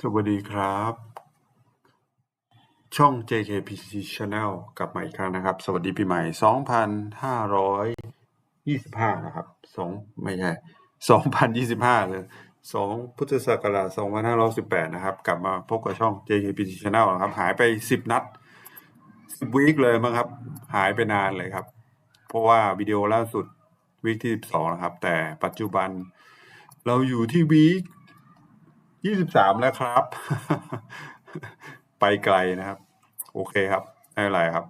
สวัสดีครับ ช่อง JKPC Channel กลับมาอีกครั้งนะครับ สวัสดีปีใหม่ 2525 นะครับสองไม่ใช่ 2025เลย2พุทธศักราช2518 นะครับ กลับมาพบกับช่อง JKPC Channel นะครับ หายไป 10 นัด 10วีคเลยมั้งครับ หายไปนานเลยครับ เพราะว่าวิดีโอล่าสุดวีคที่ 12 นะครับ แต่ปัจจุบันเราอยู่ที่วีค ยี่สิบสามแล้วครับ ไปไกลนะครับ โอเคครับไม่เป็นไรครับ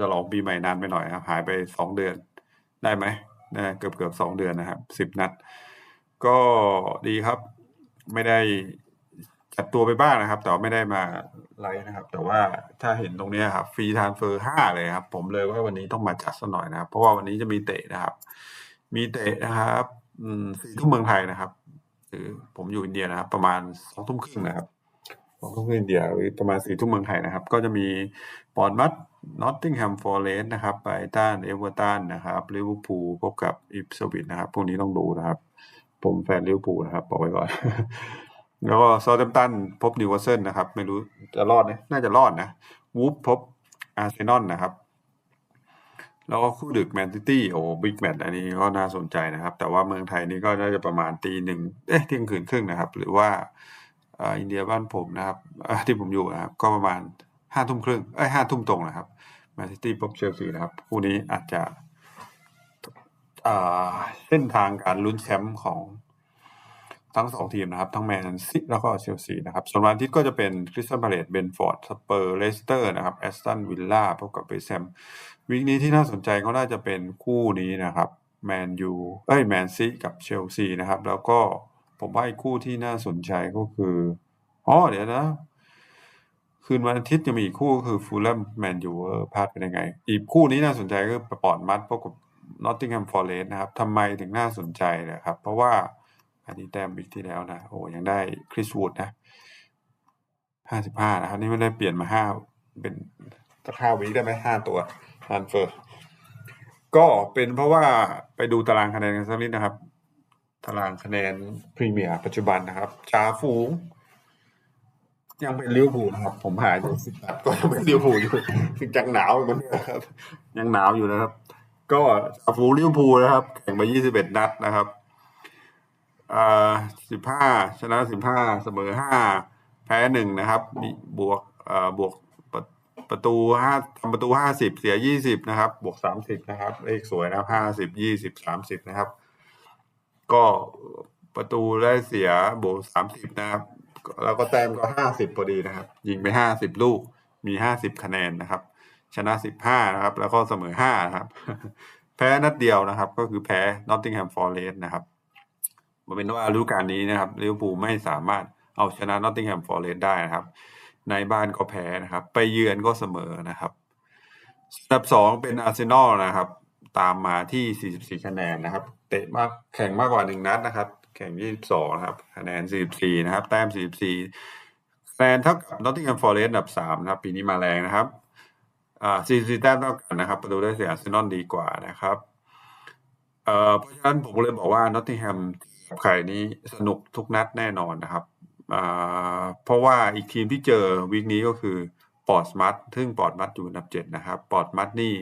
จะลองปีใหม่นานไปหน่อยครับ หายไปสองเดือน ได้ไหมนะเกือบเกือบสองเดือนนะครับสิบนัด ก็ดีครับ ไม่ได้จัดตัวไปบ้างนะครับ แต่ไม่ได้มาไลฟ์นะครับ แต่ว่าถ้าเห็นตรงนี้ครับฟรีทานเฟอร์ห้าเลยครับ ผมเลยว่าวันนี้ต้องมาจัดสักหน่อยนะครับ เพราะว่าวันนี้จะมีเตะนะครับ มีเตะนะครับ อืมสี่ทุ่มเมืองไทยนะครับ คือผมอยู่อินเดียนะครับ ประมาณสองทุ่มครึ่งนะครับสองทุ่มครึ่งอินเดียหรือประมาณสี่ทุ่มเมืองไทยนะครับ ก็จะมีปอร์ตมัดนอตติงแฮมฟอร์เรสต์นะครับไบรตันเอเวอร์ตันนะครับลิเวอร์พูลพบกับอิปสวิตนะครับ พวกนี้ต้องดูนะครับ ผมแฟนลิเวอร์พูลนะครับบอกไว้ก่อน แล้วก็ซอ u เ h มตันพบนิวคาสเซิลนะครับ ไม่รู้จะรอดไหมน่าจะรอดนะวูฟพบอาร์เซนอลนะครับ แล้วก็คู่ดึกแมนซิตี้โอ้บิ๊กแมตช์อันนี้ก็น่าสนใจนะครับ แต่ว่าเมืองไทยนี่ก็น่าจะประมาณตีหนึ่งเอ๊ะเที่ยงคืนครึ่งนะครับ หรือว่าอินเดียบ้านผมนะครับที่ผมอยู่นะครับ ก็ประมาณห้าทุ่มครึ่งเอ้ยห้าทุ่มตรงนะครับแมนซิตี้พบเชลซีนะครับ คู่นี้อาจจะอ่าเส้นทางการลุ้นแชมป์ของทั้งสองทีมนะครับ ทั้งแมนซีแล้วก็เชลซีนะครับส่วนวันอาทิตย์ก็จะเป็นคริสตันพาเลตเบนฟอร์ดสเปอร์เลสเตอร์นะครับแอสตันวิลล่าพบกับเบแซม วีคนี้ที่น่าสนใจก็น่าจะเป็นคู่นี้นะครับแมนยูเอ้ยแมนซีกับเชลซีนะครับ แล้วก็ผมว่าอีกคู่ที่น่าสนใจก็คืออ๋อเดี๋ยวนะ คืนวันอาทิตย์จะมีอีกคู่ก็คือฟูลแลมแมนยูพลาดไปได้ไง อีกคู่นี้น่าสนใจก็คือปอร์ตมัดพบกับนอตติงแฮมฟอร์เรสต์นะครับทำไมถึงน่าสนใจนะครับ เพราะว่าอันนี้แต้มวิกที่แล้วนะ โอ้ยังได้คริสวูดนะห้าสิบห้านะครับ นี่ไม่ได้เปลี่ยนมาห้าเป็นสักห้าวิได้ไหมห้าตัว ฮันเฟอร์ก็เป็นเพราะว่าไปดูตารางคะแนนกันสักนิดนะครับ ตารางคะแนนพรีเมียร์ปัจจุบันนะครับจ่าฝูง ยังเป็นลิเวอร์พูลนะครับ ผมหายไปสิบนัดก็ยังเป็นลิเวอร์พูลอยู่ถึงจังหนาวอยู่เหมือนเดิมครับ ยังหนาวอยู่นะครับ ก็จ่าฝูงลิเวอร์พูลนะครับ แข่งไปยี่สิบเอ็ดนัดนะครับอ่าสิบห้าชนะสิบห้าเสมอห้าแพ้หนึ่งนะครับมีบวกอ่าบวก ประตูห้าทำประตูห้าสิบเสียยี่สิบนะครับ บวกสามสิบนะครับ เลขสวยนะห้าสิบยี่สิบสามสิบนะครับ ก็ประตูได้เสียบวกสามสิบนะครับ แล้วก็แต้มก็ห้าสิบพอดีนะครับ ยิงไปห้าสิบลูกมีห้าสิบคะแนนนะครับ ชนะสิบห้านะครับ แล้วก็เสมอห้านะครับ แพ้นัดเดียวนะครับ ก็คือแพ้นอตติงแฮมฟอร์เรสต์นะครับมันเป็นว่าฤดูกาลนี้นะครับลิเวอร์พูลไม่สามารถเอาชนะนอตติงแฮมฟอร์เรสต์ได้นะครับ ในบ้านก็แพ้นะครับ ไปเยือนก็เสมอนะครับอันดับสองเป็นอาร์เซนอลนะครับ ตามมาที่ 44 คะแนนนะครับ เตะมากแข่งมากกว่าหนึ่งนัดนะครับ แข่ง 22 นะครับ คะแนน 44 นะครับ แต้ม 44 คะแนนเท่ากับนอตติงแฮมฟอร์เรสต์อันดับ3นะครับ ปีนี้มาแรงนะครับอ่า44แต้มเท่ากันนะครับประตูได้เสียอาร์เซนอลดีกว่านะครับเอ่อเพราะฉะนั้นผมเลยบอกว่านอตติงแฮมกับใครนี้สนุกทุกนัดแน่นอนนะครับ เพราะว่าอีกทีมที่เจอวีคนี้ก็คือปอร์ตมัดซึ่งปอร์ตมัดอยู่อันดับเจ็ดนะครับปอร์ตมัดนี่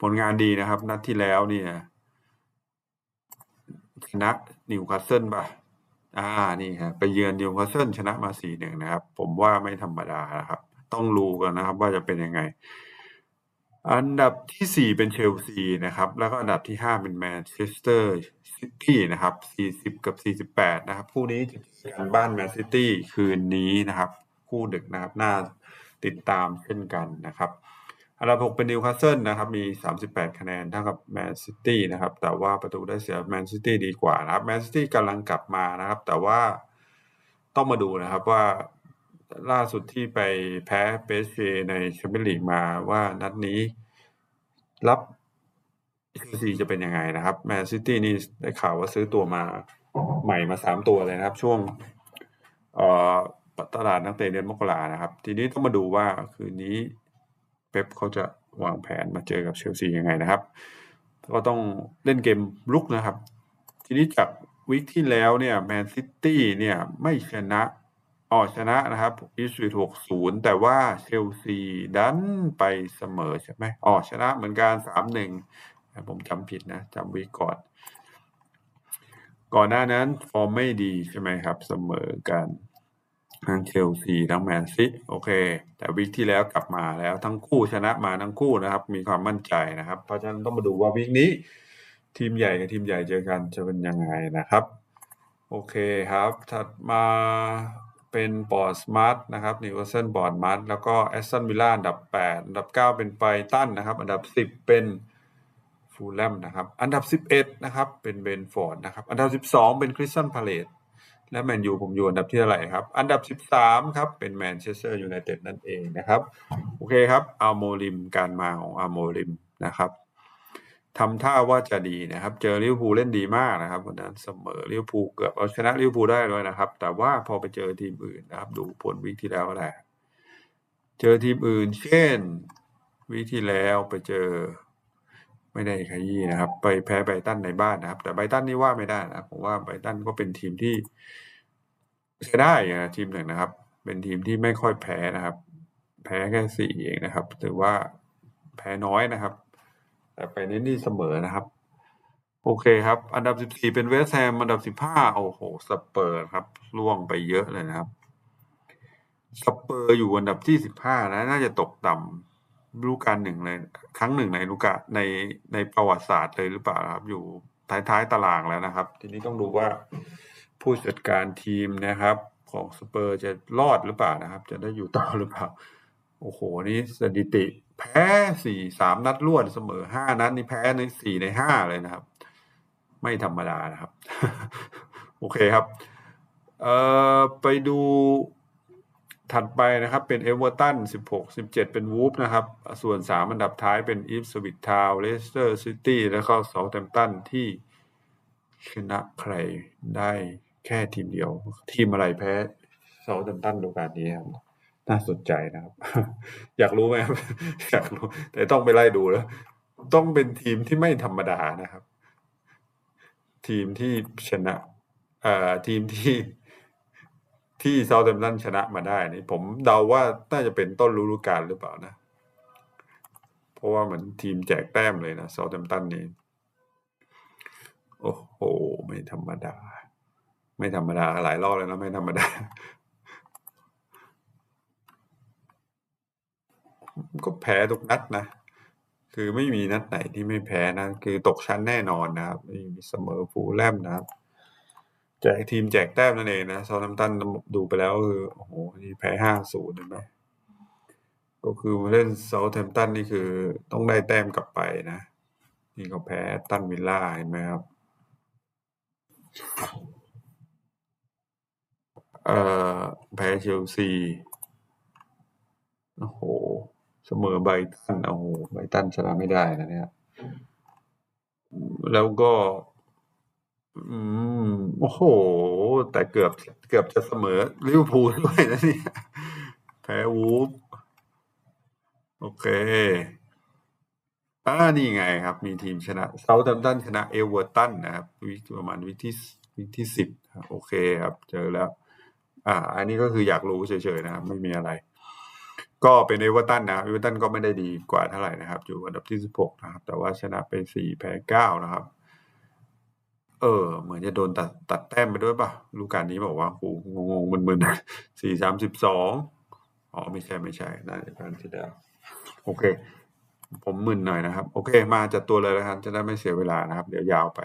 ผลงานดีนะครับ นัดที่แล้วเนี่ยชนะนิวคาสเซิลป่ะอ่านี่ครับไปเยือนนิวคาสเซิลชนะมาสี่หนึ่งนะครับ ผมว่าไม่ธรรมดานะครับ ต้องรู้กันนะครับ ว่าจะเป็นยังไง อันดับที่สี่เป็นเชลซีนะครับ แล้วก็อันดับที่ห้าเป็นแมนเชสเตอร์ ซิตี้นะครับสี่สิบกับสี่สิบแปดนะครับ คู่นี้จะเจอกันบ้านแมนซิตี้คืนนี้นะครับ คู่ดึกนะครับ น่าติดตามเช่นกันนะครับอันดับหกเป็นนิวคาสเซิลนะครับ มีสามสิบแปดคะแนนเท่ากับแมนซิตี้นะครับ แต่ว่าประตูได้เสียแมนซิตี้ดีกว่านะครับแมนซิตี้กำลังกลับมานะครับ แต่ว่าต้องมาดูนะครับว่าล่าสุดที่ไปแพ้เปสเในแชมเปี้ยนลีกมาว่านัดนี้รับ เชลซีจะเป็นยังไงนะครับแมนซิตี้นี่ได้ข่าวว่าซื้อตัวมาใหม่มาสามตัวเลยนะครับ ช่วงเอ่อตลาดนักเตะเดือนมกรานะครับ ทีนี้ต้องมาดูว่าคืนนี้เป๊ปเขาจะวางแผนมาเจอกับเชลซียังไงนะครับ ก็ต้องเล่นเกมลุกนะครับ ทีนี้จากวิกที่แล้วเนี่ยแมนซิตี้เนี่ยไม่ชนะอ๋อชนะนะครับอีสวีหกศูนย์แต่ว่าเชลซีดันไปเสมอใช่ไหมอ๋อชนะเหมือนกันสามหนึ่ง ผมจำผิดนะจำวิก่อน ก่อนหน้านั้นฟอร์มไม่ดีใช่ไหมครับ เสมอกันทั้งเชลซีทั้งแมนซีโอเค แต่วิกที่แล้วกลับมาแล้วทั้งคู่ชนะมาทั้งคู่นะครับ มีความมั่นใจนะครับ เพราะฉะนั้นต้องมาดูว่าวิกนี้ ทีมใหญ่กับทีมใหญ่เจอกันจะเป็นยังไงนะครับ โอเคครับ ถัดมาเป็นบอร์ดสมาร์ทนะครับนิวเซิลบอร์ดมาร์ทแล้วก็แอสตันวิลล่าอันดับ 8 อันดับ 9 เป็นไบตันนะครับ อันดับ 10 เป็น ฟูลแลมนะครับ อันดับ 11 นะครับ เป็นเบนฟอร์ดนะครับ อันดับ 12 เป็นคริสตันพาเลตและแมนยูผมอยู่อันดับที่เท่าไหร่ครับ อันดับ 13 ครับ เป็นแมนเชสเตอร์ยูไนเต็ดนั่นเองนะครับ โอเคครับอาโมริมการมาของอาโมริมนะครับทำท่าว่าจะดีนะครับ เจอลิเวอร์พูลเล่นดีมากนะครับวันนั้นเสมอลิเวอร์พูลเกือบเอาชนะลิเวอร์พูลได้เลยนะครับ แต่ว่าพอไปเจอทีมอื่นนะครับ ดูผลวิกที่แล้วก็ได้เจอทีมอื่น เช่นวิกที่แล้วไปเจอ ไม่ได้ขยี้นะครับ ไปแพ้ไบตันในบ้านนะครับ แต่ไบตันนี่ว่าไม่ได้นะผมว่าไบตันก็เป็นทีมที่ใช้ได้นะทีมหนึ่งนะครับ เป็นทีมที่ไม่ค่อยแพ้นะครับ แพ้แค่สี่เองนะครับถือว่าแพ้น้อยนะครับ แต่ไปเน้นที่เสมอนะครับ โอเคครับ อันดับ14เป็นเวสแฮมอันดับ15โอ้โหสเปอร์ครับล่วงไปเยอะเลยนะครับสเปอร์อยู่อันดับที่15นะน่าจะตกต่ำ ฤดูกาลหนึ่งเลยครั้งหนึ่งในฤดูกาในในประวัติศาสตร์เลยหรือเปล่าครับ อยู่ท้ายๆตารางแล้วนะครับ ทีนี้ต้องดูว่าผู้จัดการทีมนะครับ ของสเปอร์จะรอดหรือเปล่านะครับ จะได้อยู่ต่อหรือเปล่า โอ้โห นี่สถิติ แพ้สี่สามนัดรวดเสมอห้านัดนี่แพ้ในสี่ในห้าเลยนะครับ ไม่ธรรมดานะครับ โอเคครับ เอ่อไปดู ถัดไปนะครับเป็นเอเวอร์ตันสิบหกสิบเจ็ดเป็นวูฟนะครับ ส่วนสามอันดับท้ายเป็นอีฟสวิตทาวเลสเตอร์ซิตี้แล้วก็เซาท์แฮมป์ตันที่ชนะใครได้แค่ทีมเดียว ทีมอะไรแพ้เซาท์แฮมป์ตันดูการนี้ครับน่าสนใจนะครับ อยากรู้ไหมครับ อยากรู้ แต่ต้องไปไล่ดูแล้ว ต้องเป็นทีมที่ไม่ธรรมดานะครับ ทีมที่ชนะเอ่อทีมที่ ที่เซาท์แฮมป์ตันชนะมาได้นี่ผมเดาว่าน่าจะเป็นต้นฤดูกาลหรือเปล่านะ เพราะว่าเหมือนทีมแจกแต้มเลยนะเซาท์แฮมป์ตันนี่โอ้โห ไม่ธรรมดา ไม่ธรรมดาหลายรอบแล้วนะ ไม่ธรรมดา ก็แพ้ทุกนัดนะคือไม่มีนัดไหนที่ไม่แพ้นะ คือตกชั้นแน่นอนนะครับมีเสมอฟูแลมนะครับ แจกทีมแจกแต้มนั่นเองนะซาท์แฮมตันดูไปแล้วคือโอ้โหนี่แพ้ห้าศูนย์เห็นไหมก็คือมาเล่นเซาท์แฮมตันนี่คือต้องได้แต้มกลับไปนะ นี่เขาแพ้ตันวิลล่าเห็นไหมครับเอ่อแพ้เชลซีโอ้โห เสมอไบตันโอ้โหไบตันชนะไม่ได้นะเนี่ย แล้วก็ อืม โอ้โห แต่เกือบเกือบจะเสมอลิเวอร์พูลด้วยนะเนี่ยแพ้วูฟโอเคอ่านี่ไงครับ มีทีมชนะเซาท์แฮมป์ตันชนะเอเวอร์ตันนะครับวิกประมาณวิกที่วิกที่สิบโอเคครับ เจอแล้ว อ่า อันนี้ก็คืออยากรู้เฉยๆนะครับ ไม่มีอะไร ก็เป็นเอเวอร์ตันนะเอเวอร์ตันก็ไม่ได้ดีกว่าเท่าไหร่นะครับ อยู่อันดับที่สิบหกนะครับ แต่ว่าชนะไปสี่แพ้เก้านะครับ เออ เหมือนจะโดนตัด ตัดแต้มไปด้วยป่ะฤดูกาลนี้บอกว่าโอ้โหงงๆมึนๆสี่สามสิบสองอ๋อ ไม่ใช่ไม่ใช่น่าจะการที่แล้วโอเค ผมมึนหน่อยนะครับ โอเค มาจัดตัวเลยแล้วครับ จะได้ไม่เสียเวลานะครับ เดี๋ยวยาวไป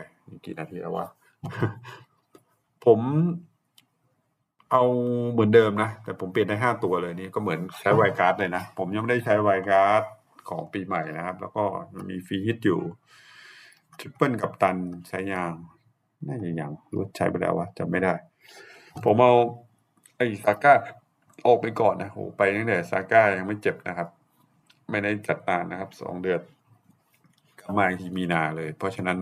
กี่นาทีแล้ววะผมเอาเหมือนเดิมนะ แต่ผมเปลี่ยนได้ห้าตัวเลยนี่ก็เหมือนใช้ไวการ์ดเลยนะ ผมยังไม่ได้ใช้ไวการ์ดของปีใหม่นะครับ แล้วก็มันมีฟรีฮิตอยู่ทริปเปิลกับตันใช้ยาง น่าจะยังรือว่าใช้ไปแล้ววะจำไม่ได้ ผมเอาไอ้ซาก้าออกไปก่อนนะโหไปตั้งแต่ซาก้ายังไม่เจ็บนะครับ ไม่ได้จัดนานนะครับสองเดือนเข้ามาอีกทีมีนาเลย เพราะฉะนั้น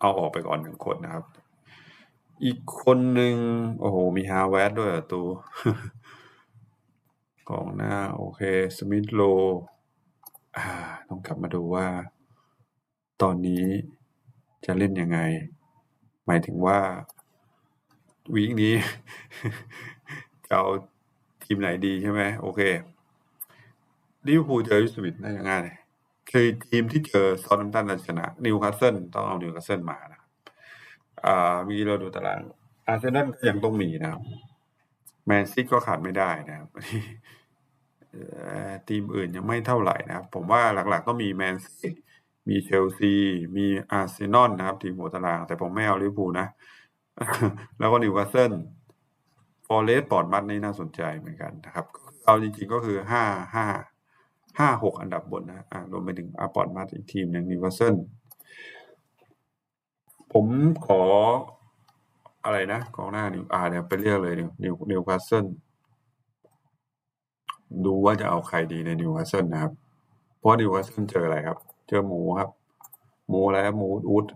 เอาออกไปก่อนหนึ่งคนนะครับ อีกคนหนึ่งโอ้โห มีฮาแวร์ดด้วยเหรอตูกองหน้า โอเค สมิธโลอ่าต้องกลับมาดูว่า ตอนนี้จะเล่นยังไง หมายถึงว่าวีคนี้ จะเอาทีมไหนดีใช่ไหมโอเคลิเวอร์พูลเจอยูสวิตน่าจะง่ายเลยคือทีมที่เจอซอลแฮมตันนชนะนิวคาสเซิลต้องเอานิวคาสเซิลมานะอ่ามีเราดูตารางอาร์เซนอลก็ยังต้องมีนะครับแมนซิตี้ก็ขาดไม่ได้นะครับทีมอื่นยังไม่เท่าไหร่นะครับ ผมว่าหลักๆก็มีแมนซี มีเชลซี มีอาร์เซนอลนะครับ ทีมหัวตาราง แต่ผมไม่เอาลิเวอร์พูลนะ แล้วก็นิวคาสเซิลฟอร์เรสต์ปอร์ตมัดนี่น่าสนใจเหมือนกันนะครับ เอาจริงๆก็คือห้าห้าห้าหกอันดับบนนะอ่ารวมไปถึงอาปอร์ตมัดอีกทีมหนึ่งนิวคาสเซิลผมขออะไรนะกองหน้านิวอาเดี๋ยวไปเรียกเลยนิวนิวนิวคาสเซิลดูว่าจะเอาใครดีในนิวคาสเซิลนะครับ เพราะนิวคาสเซิลเจออะไรครับ เจอหมูครับ หมูอะไรหมูอุด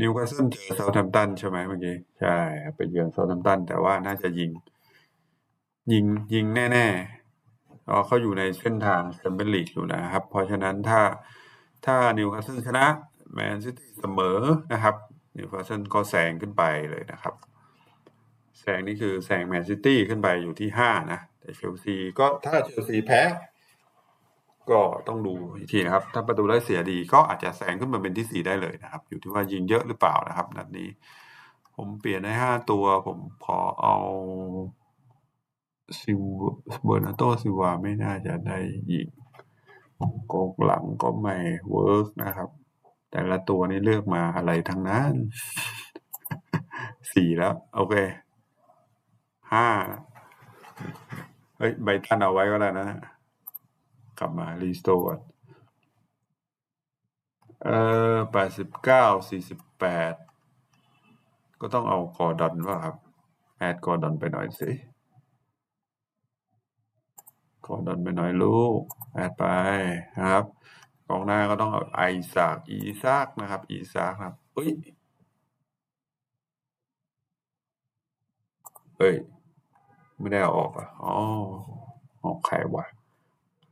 นิวคาสเซิลเจอเซาท์แฮมตันใช่ไหมเมื่อกี้ ใช่ไปเยือนเซาท์แฮมตัน แต่ว่าน่าจะยิง ยิงยิงแน่ๆเพราะเขาอยู่ในเส้นทางแชมเปี้ยนลีกอยู่นะครับ เพราะฉะนั้นถ้าถ้านิวคาสเซิลชนะแมนซิตี้เสมอนะครับนิวคาสเซิลก็แซงขึ้นไปเลยนะครับแซงนี่คือแซงแมนซิตี้ขึ้นไปอยู่ที่ห้านะ แต่เชลซีก็ถ้าเชลซีแพ้ ก็ต้องดูอีกทีนะครับ ถ้าประตูได้เสียดีก็อาจจะแซงขึ้นมาเป็นที่สี่ได้เลยนะครับ อยู่ที่ว่ายิงเยอะหรือเปล่านะครับนัดนี้ ผมเปลี่ยนได้ห้าตัว ผมขอเอาซิวเบอร์นาโตซิวาไม่น่าจะได้ยิงกองหลังก็ไม่เวิร์กนะครับ แต่ละตัวนี่เลือกมาอะไรทั้งนั้นสี่แล้ว โอเคห้าเฮ้ย ใบตันเอาไว้ก็ได้นะ กลับมารีสโตร์ก่อนเอ่อแปดสิบเก้าสี่สิบแปดก็ต้องเอากอร์ดอนว่าครับ แอดกอร์ดอนไปหน่อยสิกอร์ดอนไปหน่อยลูก แอดไปนะครับกองหน้าก็ต้องเอาไอซากอีซากนะครับ อีซากครับเฮ้ยเฮ้ย ไม่ได้เอาออกอะอ๋อออกใครวะ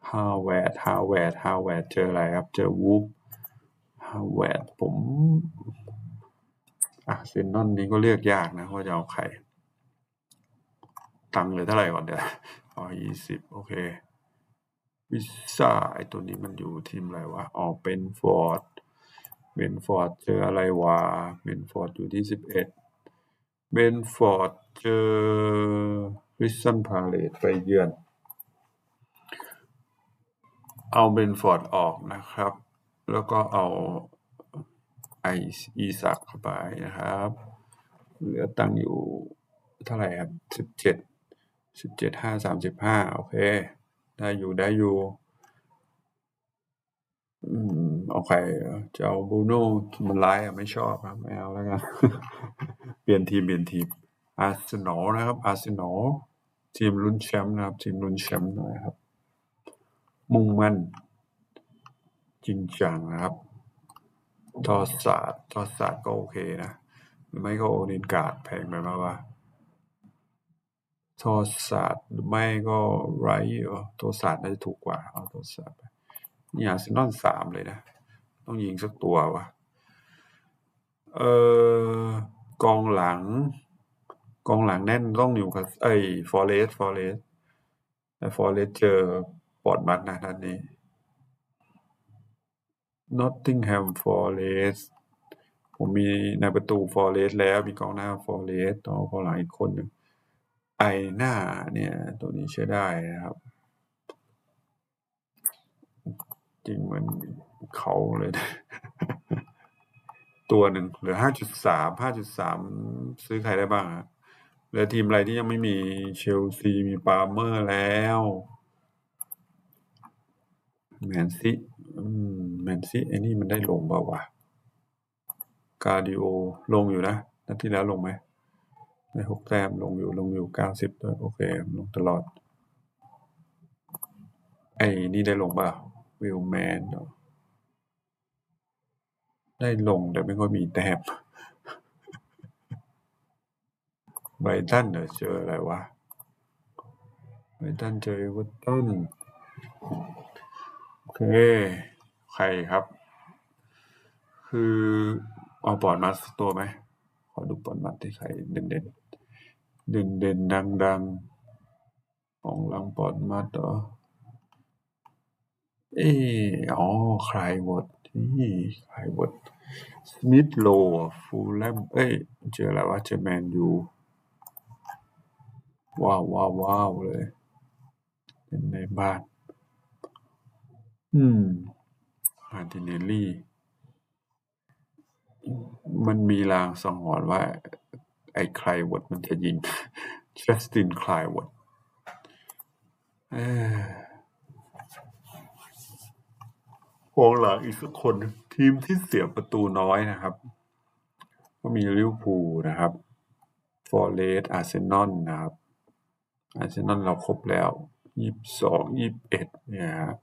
ฮาแวร์ดฮาแวร์ดฮาแวร์ดเจออะไรครับ เจอวูฟฮาแวร์ดผมอะเซนนอนนี้ก็เลือกยากนะว่าจะเอาใคร ตังเลือเท่าไหร่ก่อนเดี๋ยวอ๋อยี่สิบโอเค วิซ่าไอตัวนี้มันอยู่ทีมอะไรวะ อ๋อ เป็นฟอร์ดเป็นฟอร์ดเจออะไรวะเป็นฟอร์ดอยู่ที่สิบเอ็ดเบนฟอร์ดเจอริสซันพาเลตไปเยือน เอาเบนฟอร์ดออกนะครับ แล้วก็เอาไออีสักเข้าไปนะครับ เหลือตังอยู่เท่าไหร่ครับสิบเจ็ดสิบเจ็ดห้าสามสิบห้าโอเค ได้อยู่ได้อยู่อืมเอาใครจะเอาบูโน่มันร้ายอะไม่ชอบครับไม่เอาแล้วกัน เปลี่ยนทีมเปลี่ยนทีมอาร์เซนอลนะครับอาร์เซนอลทีมลุ้นแชมป์นะครับ ทีมลุ้นแชมป์หน่อยครับ มุ่งมั่น จริงจังนะครับ ทอศาสตร์ทอศาสตร์ก็โอเคนะ หรือไม่ก็โอนินกาดแพงไปมากว่าทอศาสตร์หรือไม่ก็ไรเออโทศาสตร์น่าจะถูกกว่า เอาทศาสตร์ไปนี่อาร์เซนอลสามเลยนะ ต้องยิงสักตัววะเออกองหลัง กองหลังแน่นต้องนิวคาสเอ้ฟอเรสฟอเรสแต่ฟอเรสเจอ ปอดมัดนะท่านนี้ Nottingham Forest ผมมีในประตู Forest แล้วมีกองหน้า Forest ต้องเอากองหลังอีกคนหนึ่งไอหน้าเนี่ย ตัวนี้ใช้ได้นะครับ จริงเหมือนเขาเลยนะตัวหนึ่งเหลือห้าจุดสามห้าจุดสามซื้อใครได้บ้างฮะเหลือทีมอะไรที่ยังไม่มีเชลซีมีปาเมอร์แล้ว แมนซีอืม แมนซีไอ้นี่มันได้ลงเปล่าวะ กาดิโอ ลงอยู่นะ นัดที่แล้วลงไหม ได้หกแต้มลงอยู่ ลงอยู่เก้าสิบด้วย โอเค ลงตลอด ไอ้นี่ได้ลงเปล่าวิลแมนได้ลงแต่ไม่ค่อยมีแต้มไบตันเดี๋ยวเจออะไรวะไบตันเจอวอร์ตัน เค ใครครับ คือเอาปอดมาสตัวไหม ขอดูปอดมาที่ใครเด่นเด่นเด่นเด่นดังดังของลังปอดมัดเหรอ เอออ๋อคลายวดนี่ใคลายวดสมิธโลฟูลแลมเอ้ย เจออะไรวะเจอแมนยูว้าวว้าวว้าวเลย เป็นในบ้าน อืมมาร์ติเนลลี่มันมีลางสังหรณ์ว่า ไอ้คลายวอดมันจะยิงจัสตินคลายวอดเออกองหลังอีกสักคนทีมที่เสียประตูน้อยนะครับ ก็มีลิเวอร์พูลนะครับฟอร์เรสต์อาร์เซนอลนะครับอาร์เซนอลเราครบแล้วยี่สิบสองยี่สิบเอ็ดเนี่ยครับ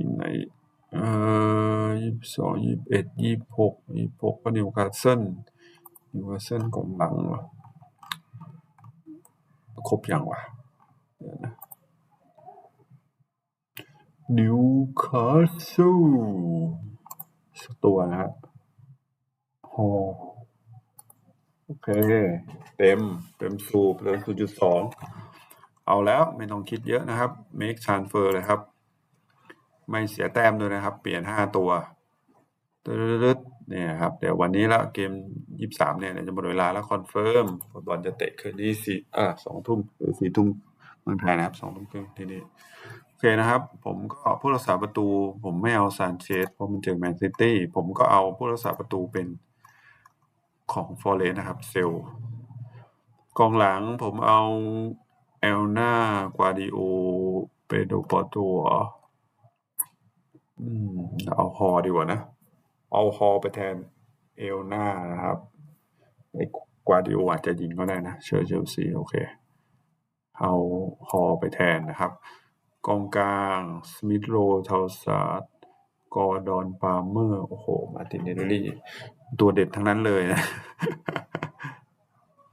ทีมไหนเอ่อยี่สิบสองยี่สิบเอ็ดยี่สิบหกยี่สิบหกก็นิวคาสเซิลนิวคาสเซิลกองหลังเหรอครบยังวะเดี๋ยวนะนิวคาสเซิลสักตัวนะฮะฮอโอเค เต็ม เต็มสูบเลยศูจุดสองเอาแล้วไม่ต้องคิดเยอะนะครับ make transfer เลยครับ ไม่เสียแต้มด้วยนะครับ เปลี่ยนห้าตัวตึ๊ดๆเนี่ยครับเดี๋ยววันนี้ละเกมยี่สามเนี่ยจะหมดเวลาแล้วคอนเฟิร์มฟุตบอลจะเตะคืนนี้สี่อ่าสองทุ่มหรือสี่ทุ่มเมืองไทยนะครับสองทุ่มครึ่งที่นี่โอเคนะครับ ผมก็ผู้รักษาประตู ผมไม่เอาซานเชสเพราะมันเจอแมนซิตี้ผมก็เอาผู้รักษาประตูเป็นของฟอร์เรสนะครับเซลกองหลังผมเอาเอลนากวาดิโอเปโดปอโต อืม เอาฮอดีกว่านะ เอาฮอไปแทนเอลนานะครับ ไอ้กวาดิโออาจจะยิงก็ได้นะ เชอร์เชลซีโอเค เอาฮอไปแทนนะครับ กองกลางสมิธโรเทาซาร์ดกอร์ดอนปาเมอร์ โอ้โห มาตินเนลลี่ ตัวเด็ดทั้งนั้นเลยนะ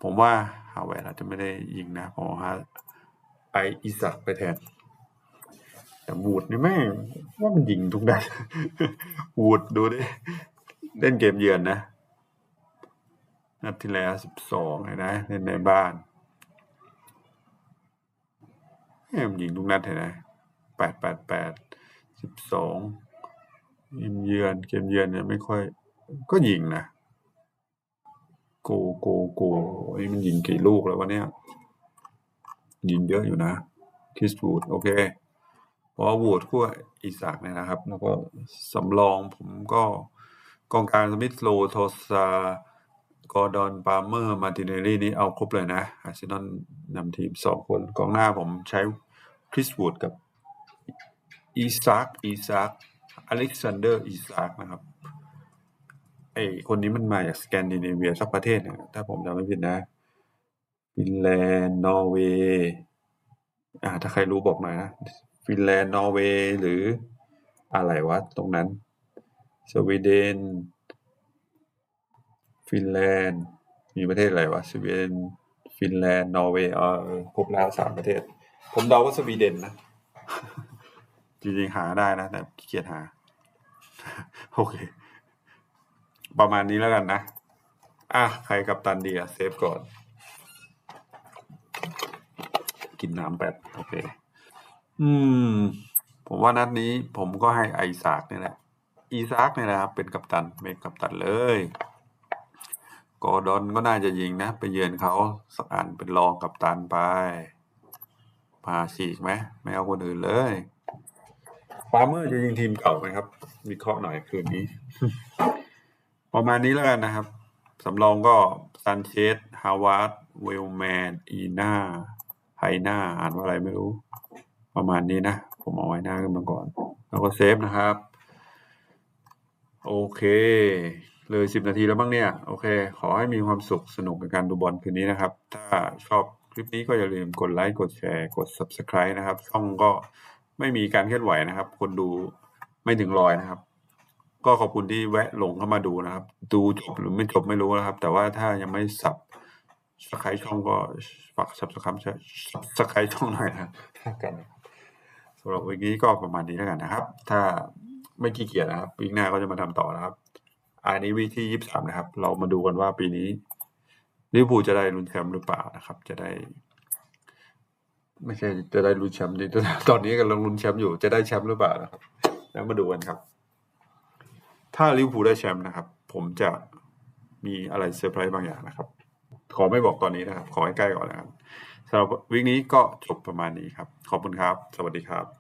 ผมว่าฮาวเวร์อาจจะไม่ได้ยิงนะผมว่าไออิสักไปแทน แต่วูดนี่แม่งว่ามันยิงทุกนัดวูดดูดิเล่นเกมเยือนนะนัดที่แล้วสิบสองเลยนะเล่นในบ้านเอ้ยมันยิงทุกนัดเห็นไหมแปดแปดแปดสิบสองเกมเยือนเกมเยือนเนี่ยไม่ค่อย ก็ยิงนะโกโกโกไอ้มันยิงกี่ลูกแล้ววะเนี่ย ยิงเยอะอยู่นะคริสวูดโอเค เพราะว่าวูดคู่อีสากเนี่ยนะครับ แล้วก็สำรองผมก็กองกลางสมิธโลโทซากอร์ดอนปาเมอร์มาติเนลลี่นี่เอาครบเลยนะอาร์เซนอลนำทีมสองคนกองหน้าผมใช้คริสวูดกับอีซากอีซากอเล็กซานเดอร์อีซากนะครับไอคนนี้มันมาจากสแกนดิเนเวียสักประเทศเนี่ยถ้าผมจำไม่ผิดนะฟินแลนด์นอร์เวย์อ่าถ้าใครรู้บอกหน่อยนะ ฟินแลนด์ นอร์เวย์ หรืออะไรวะ ตรงนั้น สวีเดน ฟินแลนด์ มีประเทศอะไรวะ สวีเดน ฟินแลนด์ นอร์เวย์เออครบแล้วสามประเทศ ผมเดาว่าสวีเดนนะ จริงๆ หาได้นะ แต่ขี้เกียจหา โอเค ประมาณนี้แล้วกันนะ อะ ใครกับตันดีอะเซฟก่อน กินน้ำแป๊บ โอเค อืม ผมว่านัดนี้ผมก็ให้ไอซากเนี่ยแหละ อีซากเนี่ยนะครับ เป็นกัปตันเป็นกัปตันเลยกอร์ดอนก็น่าจะยิงนะ ไปเยือนเขาสักอันเป็นรองกัปตันไป พาฉีกไหมไม่เอาคนอื่นเลยฟาร์เมอร์จะยิงทีมเก่าไหมครับวิเคราะห์หน่อยคืนนี้ ประมาณนี้แล้วกันนะครับสำรองก็ซันเชสฮาวาร์ดเวลแมน อีน่าไฮน่าอ่านว่าอะไรไม่รู้ ประมาณนี้นะ ผมเอาไว้หน้าขึ้นมาก่อน แล้วก็เซฟนะครับ โอเค เลยสิบนาทีแล้วบ้างเนี่ย โอเค ขอให้มีความสุขสนุกกับการดูบอลคืนนี้นะครับ ถ้าชอบคลิปนี้ก็อย่าลืมกดไลค์ กดแชร์ กด Subscribe นะครับ ช่องก็ไม่มีการเคลื่อนไหวนะครับ คนดูไม่ถึงร้อยนะครับ ก็ขอบคุณที่แวะลงเข้ามาดูนะครับ ดูจบหรือไม่จบไม่รู้นะครับ แต่ว่าถ้ายังไม่สับสไครช่องก็ฝากสับสไครสไครช่องหน่อยนะกันนะครับำหรับวันนี้ก็ประมาณนี้แล้วกันนะครับ ถ้าไม่ขี้เกียจนะครับปีหน้าก็จะมาทำต่อนะครับ อันนี้วิธียี่สิบสามนะครับ เรามาดูกันว่าปีนี้ลิเวอร์พูลจะได้ลุ้นแชมป์หรือเปล่านะครับ จะได้ ไม่ใช่จะได้ลุ้นแชมป์ดิตอนนี้กำลังลุ้นแชมป์อยู่จะได้แชมป์หรือเปล่านะครับ แล้วมาดูกันครับ ถ้าลิเวอร์พูลได้แชมป์นะครับ ผมจะมีอะไรเซอร์ไพรส์บางอย่างนะครับ ขอไม่บอกตอนนี้นะครับ ขอให้ใกล้ก่อนนะครับสำหรับวิกนี้ก็จบประมาณนี้ครับ ขอบคุณครับ สวัสดีครับ